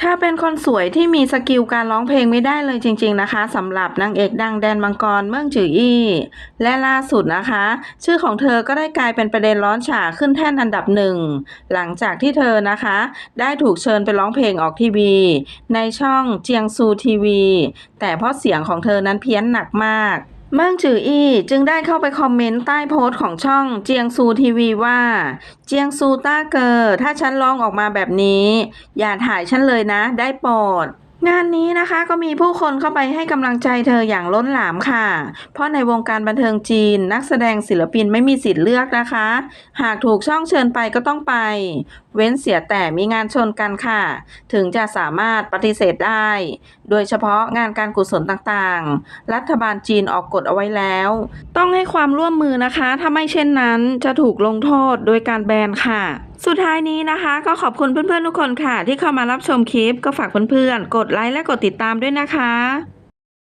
เธอเป็นคนสวยที่มีสกิลการร้องเพลงไม่ได้เลยจริง ๆนะคะสำหรับนางเอกดังแดนมังกรเมืองจืออี้และล่าสุดนะคะ ชื่อของเธอก็ได้กลายเป็นประเด็นร้อนฉาขึ้นแท่นอันดับหนึ่งหลังจากที่เธอนะคะ ได้ถูกเชิญไปร้องเพลงออกทีวี ในช่องเจียงซูทีวี แต่เพราะเสียงของเธอนั้นเพี้ยนหนักมาก มิ่งจืออี้จึงได้เข้าไปคอมเมนต์ใต้โพสต์ของช่องเจียงซูทีวีว่า เจียงซูต้าเกอร์ถ้าฉันร้องออกมาแบบนี้ อย่าถ่ายฉันเลยนะได้โปรด งานนี้นะคะก็มีผู้คนเข้าไปให้กำลังใจเธออย่างล้นหลามค่ะ เพราะในวงการบันเทิงจีน นักแสดงศิลปินไม่มีสิทธิ์เลือกนะคะ หากถูกช่องเชิญไปก็ต้องไป เว้นเสียแต่มีงานชนกันค่ะ ถึงจะสามารถปฏิเสธได้ โดยเฉพาะงานการกุศลต่างๆ รัฐบาลจีนออกกฎเอาไว้แล้ว ต้องให้ความร่วมมือนะคะ ถ้าไม่เช่นนั้นจะถูกลงโทษโดยการแบนค่ะ สุดท้ายนี้นะคะ ก็ขอบคุณเพื่อนๆทุกคนค่ะ ที่เข้ามารับชมคลิปก็ฝากเพื่อนๆกดไลค์และกดติดตามด้วยนะคะ